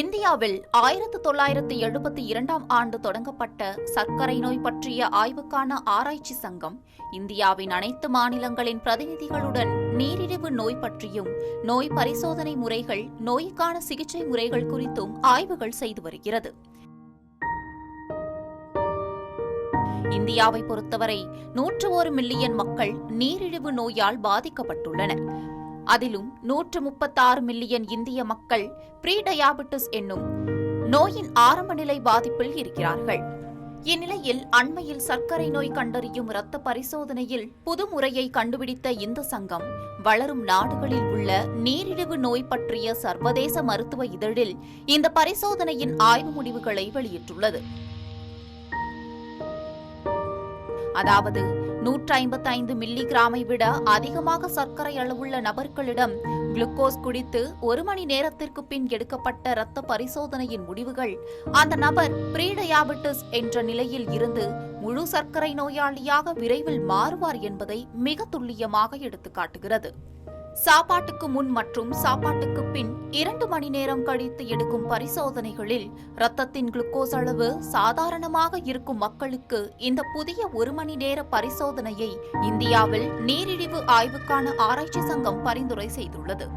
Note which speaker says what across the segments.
Speaker 1: இந்தியாவில் ஆயிரத்து தொள்ளாயிரத்து எழுபத்தி இரண்டாம் ஆண்டு தொடங்கப்பட்ட சர்க்கரை நோய் பற்றிய ஆய்வுக்கான ஆராய்ச்சி சங்கம் இந்தியாவின் அனைத்து மாநிலங்களின் பிரதிநிதிகளுடன் நீரிழிவு நோய் பற்றியும் நோய் பரிசோதனை முறைகள் நோய்க்கான சிகிச்சை முறைகள் குறித்தும் ஆய்வுகள் செய்து வருகிறது. இந்தியாவை பொறுத்தவரை நூற்று ஒரு மில்லியன் மக்கள் நீரிழிவு நோயால் பாதிக்கப்பட்டுள்ளனர். அதிலும் நூற்று முப்பத்தாறு மில்லியன் இந்திய மக்கள் ப்ரீ டயாபெட்டிஸ் என்னும் நோயின் ஆரம்ப நிலை பாதிப்பில் இருக்கிறார்கள். இந்நிலையில் அண்மையில் சர்க்கரை நோய் கண்டறியும் இரத்த பரிசோதனையில் புது முறையை கண்டுபிடித்த இந்த சங்கம் வளரும் நாடுகளில் உள்ள நீரிழிவு நோய் பற்றிய சர்வதேச மருத்துவ இதழில் இந்த பரிசோதனையின் ஆய்வு முடிவுகளை வெளியிட்டுள்ளது. அதாவது நூற்றி ஐம்பத்தைந்து மில்லி கிராமை விட அதிகமாக சர்க்கரை அளவுள்ள நபர்களிடம் குளுக்கோஸ் குடித்து ஒரு மணி நேரத்திற்கு பின் எடுக்கப்பட்ட இரத்த பரிசோதனையின் முடிவுகள். அந்த நபர் பிரீடயாபிட்டிஸ் என்ற நிலையில் இருந்து முழு சர்க்கரை நோயாளியாக விரைவில் மாறுவார் என்பதை மிக துல்லியமாக எடுத்துக்காட்டுகிறது. சாப்பாட்டுக்கு முன் மற்றும் சாப்பாட்டுக்கு பின் இரண்டு மணி நேரம் கழித்து எடுக்கும் பரிசோதனைகளில் இரத்தத்தின் குளுக்கோஸ் அளவு சாதாரணமாக இருக்கும் மக்களுக்கு இந்த புதிய ஒரு மணி நேர பரிசோதனையை இந்தியாவில் நீரிழிவு ஆய்வுக்கான ஆராய்ச்சி சங்கம் பரிந்துரை செய்துள்ளது.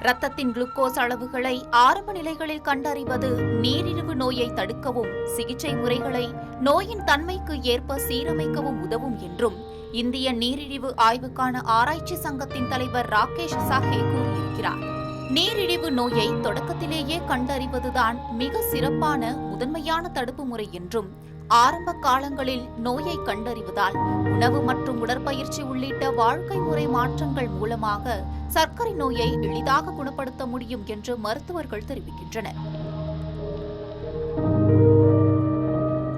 Speaker 1: ரத்தத்தின் குளுக்கோஸ் அளவுகளை ஆரம்ப நிலைகளில் கண்டறிவது நீரிழிவு நோயை தடுக்கவும் சிகிச்சை முறைகளை நோயின் தன்மைக்கு ஏற்ப சீரமைக்கவும் உதவும் என்றும் இந்திய நீரிழிவு ஆய்வுக்கான ஆராய்ச்சி சங்கத்தின் தலைவர் ராகேஷ் சாஹே கூறியிருக்கிறார். நீரிழிவு நோயை தொடக்கத்திலேயே கண்டறிவதுதான் மிக சிறப்பான முதன்மையான தடுப்பு முறை என்றும் ஆரம்ப காலங்களில் நோயை கண்டறிவதால் உணவு மற்றும் உடற்பயிற்சி உள்ளிட்ட வாழ்க்கை முறை மாற்றங்கள் மூலமாக சர்க்கரை நோயை எளிதாக குணப்படுத்த முடியும் என்று மருத்துவர்கள் தெரிவிக்கின்றனர்.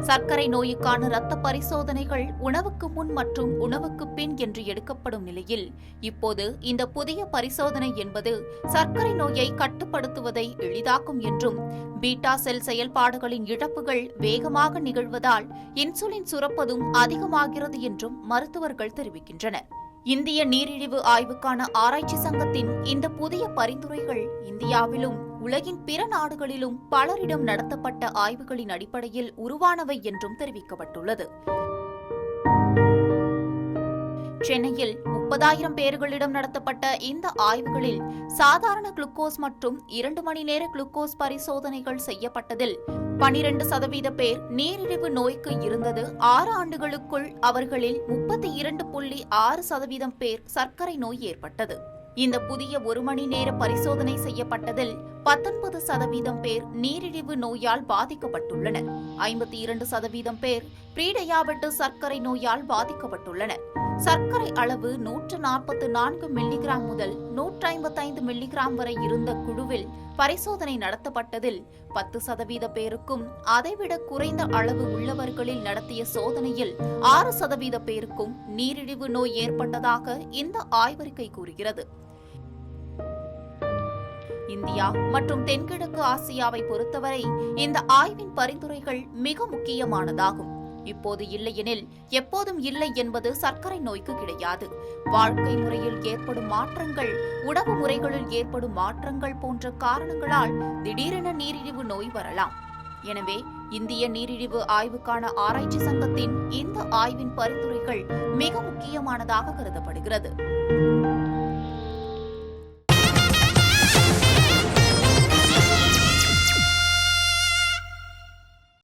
Speaker 1: சர்க்கரை நோய்க்கான இரத்த பரிசோதனைகள் உணவுக்கு முன் மற்றும் உணவுக்கு பின் என்று எடுக்கப்படும் நிலையில் இப்போது இந்த புதிய பரிசோதனை என்பது சர்க்கரை நோயை கட்டுப்படுத்துவதை எளிதாக்கும் என்றும் பீட்டா செல் செயல்பாடுகளின் இழப்புகள் வேகமாக நிகழ்வதால் இன்சுலின் சுரப்பதும் அதிகமாகிறது என்றும் மருத்துவர்கள் தெரிவிக்கின்றனர். இந்திய நீரிழிவு ஆய்வுக்கான ஆராய்ச்சி சங்கத்தின் இந்த புதிய பரிந்துரைகள் இந்தியாவிலும் உலகின் பிற நாடுகளிலும் பலரிடம் நடத்தப்பட்ட ஆய்வுகளின் அடிப்படையில் உருவானவை என்றும் தெரிவிக்கப்பட்டுள்ளது. சென்னையில் முப்பதாயிரம் பேர்களிடம் நடத்தப்பட்ட இந்த ஆய்வுகளில் சாதாரண குளுக்கோஸ் மற்றும் இரண்டு மணி நேர குளுக்கோஸ் பரிசோதனைகள் செய்யப்பட்டதில் பனிரெண்டு சதவீத பேர் நீரிழிவு நோய்க்கு இருந்தது. ஆறு ஆண்டுகளுக்குள் அவர்களில் முப்பத்தி இரண்டு புள்ளி ஆறு சதவீதம் பேர் சர்க்கரை நோய் ஏற்பட்டது. இந்த புதிய ஒரு மணி நேர பரிசோதனை செய்யப்பட்டதில் பத்தொன்பது சதவீதம் பேர் நீரிழிவு நோயால் பாதிக்கப்பட்டுள்ளனர். ஐம்பத்தி இரண்டு சதவீதம் பேர் பிரீடயாவட்டு சர்க்கரை நோயால் பாதிக்கப்பட்டுள்ளனர். சர்க்கரை அளவு நூற்று நாற்பத்து நான்கு மில்லிகிராம் முதல் நூற்றி ஐம்பத்தைந்து மில்லிகிராம் வரை இருந்த குழுவில் பரிசோதனை நடத்தப்பட்டதில் பத்து சதவீத பேருக்கும் அதைவிட குறைந்த அளவு உள்ளவர்களில் நடத்திய சோதனையில் ஆறு சதவீத பேருக்கும் நீரிழிவு நோய் ஏற்பட்டதாக இந்த ஆய்வறிக்கை கூறுகிறது. இந்தியா மற்றும் தென்கிழக்கு ஆசியாவை பொறுத்தவரை இந்த ஆய்வின் பரிந்துரைகள் மிக முக்கியமானதாகும். இப்போது இல்லையெனில் எப்போதும் இல்லை என்பது சர்க்கரை நோய்க்கு கிடையாது. வாழ்க்கை முறையில் ஏற்படும் மாற்றங்கள் உணவு முறைகளில் ஏற்படும் மாற்றங்கள் போன்ற காரணங்களால் திடீரென நீரிழிவு நோய் வரலாம். எனவே இந்திய நீரிழிவு ஆய்வுக்கான ஆராய்ச்சி சங்கத்தின் இந்த ஆய்வின் பரிந்துரைகள் மிக முக்கியமானதாக கருதப்படுகிறது.